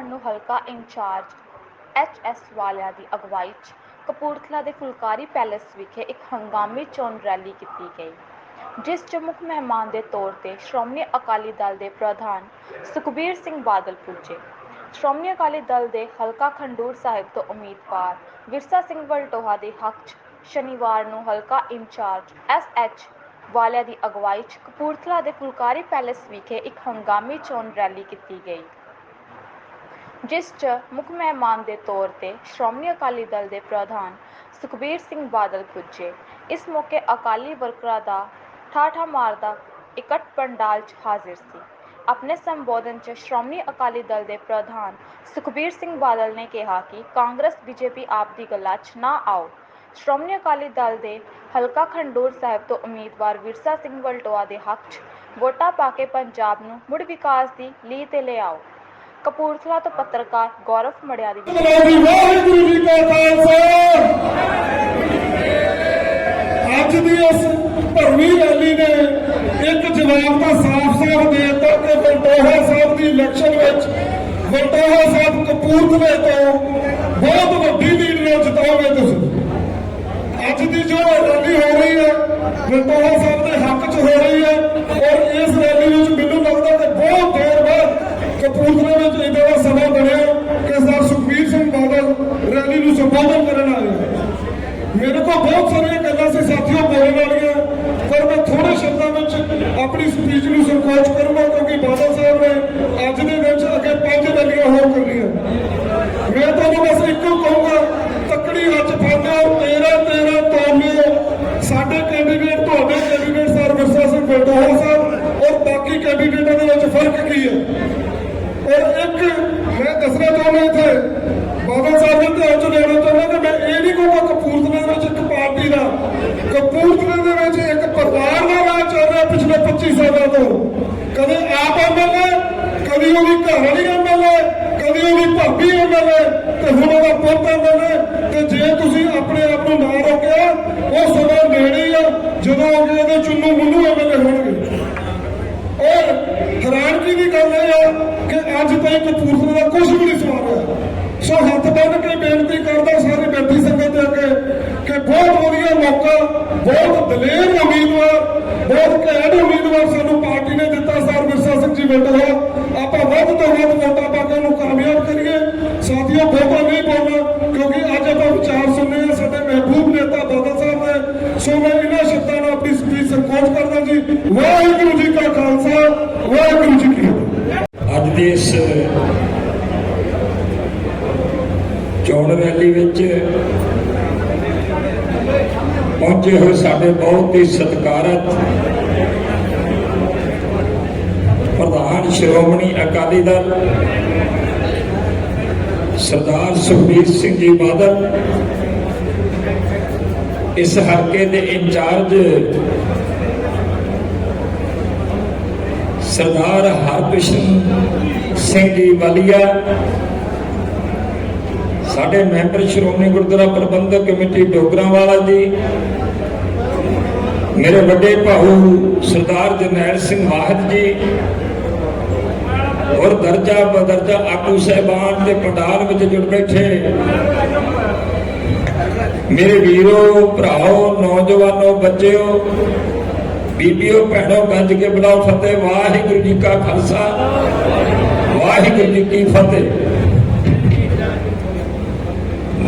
ਸ਼ਨੀਵਾਰ ਨੂੰ ਹਲਕਾ ਇੰਚਾਰਜ ਐਚ ਐਸ ਵਾਲਿਆ ਦੀ ਅਗਵਾਈ 'ਚ ਕਪੂਰਥਲਾ ਦੇ ਫੁਲਕਾਰੀ ਪੈਲੇਸ ਵਿਖੇ ਇੱਕ ਹੰਗਾਮੀ ਚੋਣ ਰੈਲੀ ਕੀਤੀ ਗਈ, ਜਿਸ 'ਚ ਮੁੱਖ ਮਹਿਮਾਨ ਦੇ ਤੌਰ ਤੇ ਸ਼੍ਰੋਮਣੀ ਅਕਾਲੀ ਦਲ ਦੇ ਪ੍ਰਧਾਨ ਸੁਖਬੀਰ ਸਿੰਘ ਬਾਦਲ ਪੁੱਜੇ। ਸ਼੍ਰੋਮਣੀ ਅਕਾਲੀ ਦਲ ਦੇ ਹਲਕਾ ਖੰਡੂਰ ਸਾਹਿਬ ਤੋਂ ਉਮੀਦਵਾਰ ਵਿਰਸਾ ਸਿੰਘ ਵਲਟੋਹਾ ਦੇ ਹੱਕ 'ਚ ਸ਼ਨੀਵਾਰ ਨੂੰ ਹਲਕਾ ਇੰਚਾਰਜ ਐਸ ਐਚ ਵਾਲਿਆ ਦੀ ਅਗਵਾਈ 'ਚ ਕਪੂਰਥਲਾ ਦੇ ਫੁਲਕਾਰੀ ਪੈਲੇਸ ਵਿਖੇ ਇੱਕ ਹੰਗਾਮੀ ਚੋਣ ਰੈਲੀ ਕੀਤੀ ਗਈ। ਜਿਸ 'ਚ ਮੁੱਖ ਮਹਿਮਾਨ ਦੇ ਤੌਰ ਤੇ ਸ਼੍ਰੋਮਣੀ ਅਕਾਲੀ ਦਲ ਦੇ ਪ੍ਰਧਾਨ ਸੁਖਬੀਰ ਸਿੰਘ ਬਾਦਲ ਪੁੱਜੇ। ਇਸ ਮੌਕੇ ਅਕਾਲੀ ਵਰਕਰਾਂ ਦਾ ਠਾਠਾ ਮਾਰਦਾ ਇਕੱਠ ਪੰਡਾਲ 'ਚ ਹਾਜ਼ਰ ਸੀ। ਆਪਣੇ ਸੰਬੋਧਨ 'ਚ ਸ਼੍ਰੋਮਣੀ ਅਕਾਲੀ ਦਲ ਦੇ ਪ੍ਰਧਾਨ ਸੁਖਬੀਰ ਸਿੰਘ ਬਾਦਲ ਨੇ ਕਿਹਾ ਕਿ ਕਾਂਗਰਸ, ਬੀਜੇਪੀ ਆਪ ਦੀ ਗੱਲਾਂ 'ਚ ਨਾ ਆਓ। ਸ਼੍ਰੋਮਣੀ ਅਕਾਲੀ ਦਲ ਦੇ ਹਲਕਾ ਖੰਡੂਰ ਸਾਹਿਬ ਤੋਂ ਉਮੀਦਵਾਰ ਵਿਰਸਾ ਸਿੰਘ ਵਲਟੋਆ ਦੇ ਹੱਕ 'ਚ ਵੋਟਾਂ ਪਾ ਕੇ ਪੰਜਾਬ ਨੂੰ ਮੁੜ ਵਿਕਾਸ ਦੀ ਲੀਹ ਤੇ ਲਿਆਓ ਕਪੂਰਥਲਾ ਤੋਂ ਪੱਤਰਕਾਰ ਗੌਰਵ ਮੜਿਆ ਦੀ ਵਾਹਿਗੁਰੂ ਜੀ ਕਾ ਖਾਲਸਾ। ਅੱਜ ਦੀ ਇਸ ਭਰਵੀਂ ਰੈਲੀ ਨੇ ਇੱਕ ਜਵਾਬ ਤਾਂ ਸਾਫ਼-ਸਾਫ਼ ਦੇ ਦਿੱਤਾ ਕਿ ਵਲਟੋਹਾ ਸਾਹਿਬ ਦੀ ਇਲੈਕਸ਼ਨ ਵਿੱਚ ਵਲਟੋਹਾ ਸਾਹਿਬ ਕਪੂਰਥਲੇ ਤੋਂ ਬਹੁਤ ਵੱਡੀ ਲੀਡ ਨਾਲ ਜਿਤਾਓਗੇ ਤੁਸੀਂ। ਅੱਜ ਦੀ ਜੋ ਰੈਲੀ ਹੋ ਰਹੀ ਹੈ ਵਲਟੋਹਾ ਸਾਹਿਬ ਦੇ ਹੱਕ 'ਚ ਹੋ ਰਹੀ ਹੈ ਔਰ ਇਸ ਰੈਲੀ ਵਿੱਚ ਮੈਨੂੰ ਲੱਗਦਾ ਕਿ ਬਹੁਤ ਦੇਰ ਬਾਅਦ ਕਪੂਰਥਲੇ ਵਿੱਚ ਇਦਾਂ ਦਾ ਸਮਾਂ ਬਣਿਆ ਕਿ ਸਰ ਸੁਖਬੀਰ ਸਿੰਘ ਬਾਦਲ ਰੈਲੀ ਨੂੰ ਸੰਬੋਧਨ ਕਰਨ ਆਏ ਹੈ। ਮੇਰੇ ਕੋਲ ਬਹੁਤ ਸਾਰੀਆਂ ਗੱਲਾਂ ਸੀ, ਸਾਥੀਓ ਬੋਲਣ ਵਾਲੀਆਂ ਪਰ ਮੈਂ ਥੋੜੇ ਸ਼ਬਦਾਂ ਵਿੱਚ ਆਪਣੀ ਸਪੀਚ ਨੂੰ ਸੰਕੋਚ ਕਰੂੰਗਾ ਕਿਉਂਕਿ ਬਾਦਲ ਸਾਹਿਬ ਨੇ ਅੱਜ ਦੇ ਵਿੱਚ ਅੱਗੇ ਪੰਜ ਗੱਲਾਂ ਹੋਰ ਕਰਨੀਆਂ। ਮੈਂ ਤੁਹਾਨੂੰ ਬਸ ਇੱਕੋ ਕਹੂੰਗਾ ਤੱਕੜੀ ਹੱਥ ਫਾੜਿਓ ਤੇਰਾ ਤੇਰਾ ਤੋਲਿਓ ਸਾਡੇ ਕੈਂਡੀਡੇਟ ਤੁਹਾਡੇ ਕੈਂਡੀਡੇਟ ਸਰ ਵਿਰਸਾ ਸਿੰਘ ਬਲਟੋਹਾ ਸਾਹਿਬ ਔਰ ਬਾਕੀ ਕੈਂਡੀਡੇਟਾਂ ਦੇ ਵਿੱਚ ਫ਼ਰਕ ਕੀ ਹੈ ਔਰ ਇੱਕ ਮੈਂ ਦੱਸਣਾ ਚਾਹੁੰਦਾ ਇੱਥੇ ਬਾਬਾ ਸਾਹਿਬ ਦੇ ਧਿਆਨ ਚ ਲੈਣਾ ਚਾਹੁੰਦਾ ਕਿ ਮੈਂ ਇਹ ਨਹੀਂ ਕਹੂੰਗਾ ਕਪੂਰਥਲੇ ਦੇ ਵਿੱਚ ਇੱਕ ਪਾਰਟੀ ਦਾ ਕਪੂਰਥਲੇ ਦੇ ਵਿੱਚ ਇੱਕ ਪਰਿਵਾਰ ਦਾ ਰਾਜ ਚੱਲ ਰਿਹਾ ਪਿਛਲੇ 25 ਸਾਲਾਂ ਤੋਂ ਕਦੇ ਆਪ ਐਮਐਲਏ ਕਦੀ ਉਹਦੀ ਘਰ ਵਾਲੀ ਐਮਐਲਏ ਕਦੀ ਉਹਦੀ ਭਾਬੀ ਤੇ ਹੁਣ ਉਹਦਾ ਪੁੱਤ ਐਮਐਲਏ ਤੇ ਜੇ ਤੁਸੀਂ ਆਪਣੇ ਆਪ ਨੂੰ ਨਾ ਰੋਕਿਆ, ਉਹ ਸਮਾਂ ਨੇੜੇ ਆ, ਜਦੋਂ ਅੱਗੇ ਇਹਦੇ ਚੁੰਨੂ ਮੁੰਨੂ ਐਮਐਲਏ ਹੋਣਗੇ। ਔਰ ਹੈਰਾਨਗੀ ਦੀ ਗੱਲ ਇਹ ਆ ਕਿ ਅੱਜ ਤਾਈਂ ਕਪੂਰਥਲੇ ਦਾ ਕੁਝ ਵੀ ਨਹੀਂ ਸਵਾਲ ਹੋਇਆ। ਸੋ ਹੱਥ ਬੰਨ ਕੇ ਬੇਨਤੀ ਕਰਦਾ ਸਾਰੇ ਬੈਠੀ ਸੰਗਤ ਦੇ ਅੱਗੇ ਕਿ ਬਹੁਤ ਵਧੀਆ ਮੌਕਾ, ਬਹੁਤ ਦਲੇਰ ਉਮੀਦਵਾਰ, ਬਹੁਤ ਘੈਂਟ ਉਮੀਦਵਾਰ ਸਾਨੂੰ ਪਾਰਟੀ ਨੇ ਦਿੱਤਾ, ਸਰ ਵਿਰਸਾ ਸਿੰਘ ਜੀ ਵੰਡੋਆ ਆਪਾਂ ਵੱਧ ਤੋਂ ਵੱਧ ਵੋਟਾਂ ਪਾ ਕੇ ਉਹਨੂੰ ਕਾਮਯਾਬ ਕਰੀਏ ਸਾਥੀਓ ਬਹੁਤਾ ਨਹੀਂ ਬੋਲਣਾ ਕਿਉਂਕਿ ਅੱਜ ਆਪਾਂ ਵਿਚਾਰ ਸੁਣਨੇ ਆ ਸਾਡੇ ਮਹਿਬੂਬ ਨੇਤਾ ਬਾਦਲ ਸਾਹਿਬ ਦੇ ਸੋ ਮੈਂ ਇਹਨਾਂ ਸ਼ਬਦਾਂ ਨਾਲ ਆਪਣੀ ਸਪੀਚ ਸੰਕੋਚ ਕਰਦਾ ਜੀ ਵਾਹਿਗੁਰੂ ਜੀ ਕਾ ਖਾਲਸਾ ਵਾਹਿਗੁਰੂ ਜੀ ਕੀ ਫਤਿਹ ਅੱਜ ਦੀ ਇਸ ਚੋਣ ਰੈਲੀ ਵਿੱਚ ਪਹੁੰਚੇ ਹੋਏ ਸਾਡੇ ਬਹੁਤ ਹੀ ਸਤਿਕਾਰਤ ਪ੍ਰਧਾਨ ਸ਼੍ਰੋਮਣੀ ਅਕਾਲੀ ਦਲ, ਸਰਦਾਰ ਸੁਖਬੀਰ ਸਿੰਘ ਜੀ ਬਾਦਲ, ਇਸ ਹਲਕੇ ਦੇ ਇੰਚਾਰਜ ਸਰਦਾਰ ਹਰਕ੍ਰਿਸ਼ਨ ਸਿੰਘ ਜੀ ਵਾਲੀਆ, ਸਾਡੇ ਮੈਂਬਰ ਸ਼੍ਰੋਮਣੀ ਗੁਰਦੁਆਰਾ ਪ੍ਰਬੰਧਕ ਕਮੇਟੀ ਡੋਗਰਾਵਾਲਾ ਜੀ, ਮੇਰੇ ਵੱਡੇ ਭਾਊ ਸਰਦਾਰ ਜਰਨੈਲ ਸਿੰਘ ਵਾਹਦ ਜੀ ਔਰ ਦਰਜਾ ਬਦਰਜਾ ਆਗੂ ਸਹਿਬਾਨ ਦੇ ਪੰਡਾਲ ਵਿੱਚ ਜੁੜ ਬੈਠੇ। ਮੇਰੇ ਵੀਰੋ, ਭਰਾਓ, ਨੌਜਵਾਨੋ, ਬੱਚਿਓ ਬੀਬੀਓ, ਭੈਣੋ, ਗੱਜ ਕੇ ਬੁਲਾਓ ਫਤਿਹ। ਵਾਹਿਗੁਰੂ ਜੀ ਕਾ ਖਾਲਸਾ। ਵਾਹਿਗੁਰੂ ਜੀ ਕੀ ਫਤਿਹ।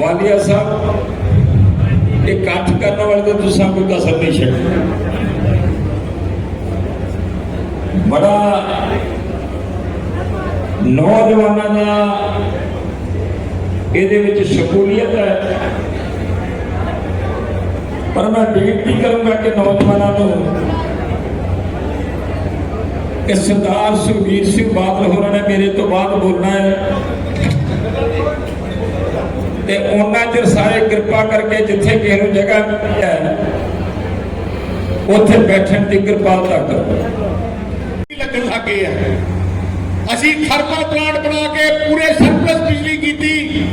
ਵਾਲੀਆ ਸਾਹਿਬ, ਇਹ ਇਕੱਠ ਕਰਨ ਵਾਲੇ ਤੇ ਤੁਸੀਂ ਕੋਈ ਕਸਰ ਨਹੀਂ ਛੱਡੀ ਬੜਾ ਨੌਜਵਾਨਾਂ ਦਾ ਇਹਦੇ ਵਿੱਚ ਸ਼ਮੂਲੀਅਤ ਹੈ। ਪਰ ਮੈਂ ਬੇਨਤੀ ਕਰੂੰਗਾ ਕਿ ਨੌਜਵਾਨਾਂ ਨੂੰ ਕਿ ਸਰਦਾਰ ਸੁਖਬੀਰ ਸਿੰਘ ਬਾਦਲ ਹੋਰਾਂ ਨੇ ਮੇਰੇ ਤੋਂ ਬਾਅਦ ਬੋਲਣਾ ਹੈ। ਤੇ ਉਹਨਾਂ ਚਿਰ ਸਾਰੇ ਕਿਰਪਾ ਕਰਕੇ ਜਿੱਥੇ ਕਿਸੇ ਨੂੰ ਜਗ੍ਹਾ ਮਿਲੀ ਹੈ, ਉੱਥੇ ਬੈਠਣ ਦੀ ਕਿਰਪਾਲਤਾ ਕਰੋ। ਲੱਗਣ ਲੱਗੇ ਆ? ਅਸੀਂ ਥਰਮਲ ਪਲਾਂਟ ਬਣਾ ਕੇ ਪੂਰੇ ਸਰਪਲਸ ਬਿਜਲੀ ਕੀਤੀ।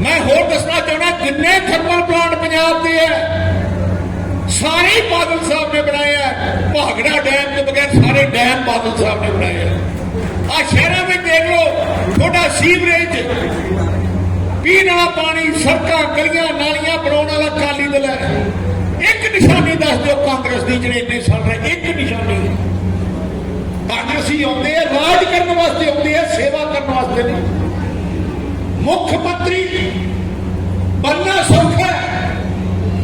ਮੈਂ ਹੋਰ ਦੱਸਣਾ ਚਾਹੁੰਦਾ, ਜਿੰਨੇ ਥਰਮਲ ਪਲਾਂਟ ਪੰਜਾਬ ਦੇ ਹੈ, ਸਾਰੇ ਬਾਦਲ ਸਾਹਿਬ ਨੇ ਬਣਾਏ ਆ। ਭਾਗੜਾ ਡੈਮ ਤੋਂ ਬਗੈਰ ਸਾਰੇ ਡੈਮ ਬਾਦਲ ਸਾਹਿਬ ਨੇ ਬਣਾਏ ਆ। ਆ ਸ਼ਹਿਰਾਂ ਵਿੱਚ ਦੇਖ ਲਓ, ਤੁਹਾਡਾ ਸੀਵਰੇਜ, ਪੀਣ ਵਾਲਾ ਪਾਣੀ, ਸੜਕਾਂ, ਗਲੀਆਂ, ਨਾਲੀਆਂ ਬਣਾਉਣ ਵਾਲਾ ਅਕਾਲੀ ਦਲ ਹੈ। ਇੱਕ ਨਿਸ਼ਾਨੀ ਦੱਸ ਦਿਓ, ਕਾਂਗਰਸ ਦੀ ਜਿਹੜੇ ਇੰਨੇ ਸਾਲ ਰਹੇ, ਇੱਕ ਨਿਸ਼ਾਨੀ। ਕਾਂਗਰਸੀ ਆਉਂਦੇ ਆ ਰਾਜ ਕਰਨ ਵਾਸਤੇ ਆਉਂਦੇ ਆ ਸੇਵਾ ਕਰਨ ਵਾਸਤੇ ਨਹੀਂ। ਮੁੱਖ ਮੰਤਰੀ ਬੰਨਾ ਸੌਖਾ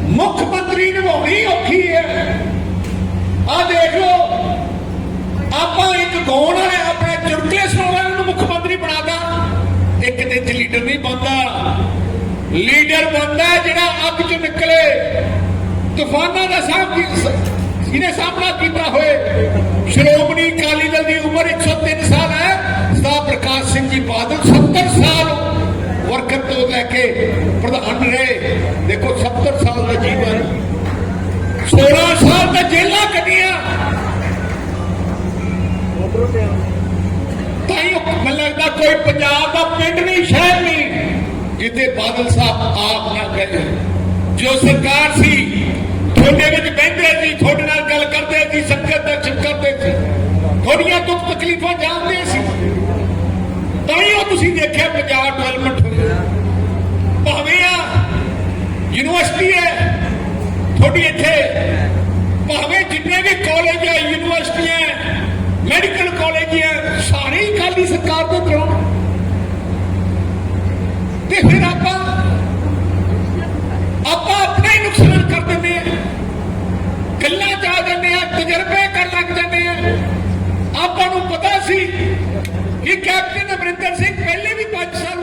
ਮੁੱਖ ਮੰਤਰੀ ਨਿਭਾਉਣੀ ਔਖੀ ਹੈ। ਆ ਦੇਖ ਲਓ, ਆਪਾਂ ਇੱਕ ਗਾਉਣ ਵਾਲੇ, ਆਪਣੇ ਚੁਟਕਲੇ ਸੁਣਾਉਣ ਨੂੰ ਮੁੱਖ ਮੰਤਰੀ ਬਣਾਦਾ ਇੱਕ ਦਿਨ ਚ ਲੀਡਰ ਨਹੀਂ ਬਣਦਾ। ਲੀਡਰ ਬਣਦਾ ਜਿਹੜਾ ਅੱਗ ਚ ਨਿਕਲੇ। ਤੂਫਾਨਾਂ ਦਾ ਸਾਹਬ ਜਿਹਨੇ ਸਾਹਮਣਾ ਕੀਤਾ ਹੋਏ? ਸ਼੍ਰੋਮਣੀ ਅਕਾਲੀ ਦਲ ਦੀ ਉਮਰ 103 ਸਾਲ ਹੈ। ਸਰਦਾਰ ਪ੍ਰਕਾਸ਼ ਸਿੰਘ ਜੀ ਬਾਦਲ 70 ਸਾਲ ਵਰਕਰ ਤੋਂ ਲੈ ਕੇ ਪ੍ਰਧਾਨ ਰਹੇ। ਦੇਖੋ 70 ਸਾਲ ਦਾ ਜੀਵਨ 16 ਸਾਲ ਦਾ ਜੇਲਾਂ ਕੱਢੀਆਂ। ਤਾਂ ਹੀ ਮੈਨੂੰ ਲੱਗਦਾ ਕੋਈ ਪੰਜਾਬ ਦਾ ਪਿੰਡ ਨਹੀਂ, ਸ਼ਹਿਰ ਨਹੀਂ, ਜਿੱਥੇ ਬਾਦਲ ਸਾਹਿਬ ਆਪ ਨਾ ਗਏ। ਜੋ ਸਰਕਾਰ ਸੀ, ਤੁਹਾਡੇ ਵਿੱਚ ਬਹਿੰਦੇ ਸੀ, ਤੁਹਾਡੇ ਨਾਲ ਗੱਲ ਕਰਦੇ ਸੀ ਸੰਕਟ ਦਰਸ਼ਨ ਕਰਦੇ ਸੀ। ਤੁਹਾਡੀਆਂ ਦੁੱਖ ਤਕਲੀਫਾਂ ਜਾਣਦੇ ਸੀ। ਤਾਂ ਹੀ ਉਹ ਤੁਸੀਂ ਦੇਖਿਆ ਪੰਜਾਬ ਡਿਵੈਲਪਮੈਂਟ ਭਾਵੇਂ ਆ ਯੂਨੀਵਰਸਿਟੀ ਹੈ, ਤੁਹਾਡੀ ਇੱਥੇ, ਭਾਵੇਂ ਜਿੰਨੇ ਵੀ ਕਾਲਜ ਹੈ ਯੂਨੀਵਰਸਿਟੀਆਂ ਮੈਡੀਕਲ ਕਾਲਜ ਹੈ ਸਾਰੇ ਹੀ ਖਾਲੀ ਸਰਕਾਰ ਦੇ ਦੌਰਾਨ ਤੇ ਫਿਰ ਆਪਾਂ ਆਪਾਂ ਆਪਣਾ ਹੀ ਨੁਕਸਾਨ ਕਰ ਦਿੰਦੇ ਆ ਗੱਲਾਂ ਚ ਆ ਜਾਂਦੇ ਆ ਤਜਰਬੇ ਕਰ ਲੱਗ ਜਾਂਦੇ ਆ ਆਪਾਂ ਨੂੰ ਪਤਾ ਸੀ ਕਿ ਕੈਪਟਨ ਅਮਰਿੰਦਰ ਸਿੰਘ ਪਹਿਲੇ ਵੀ 5 ਸਾਲ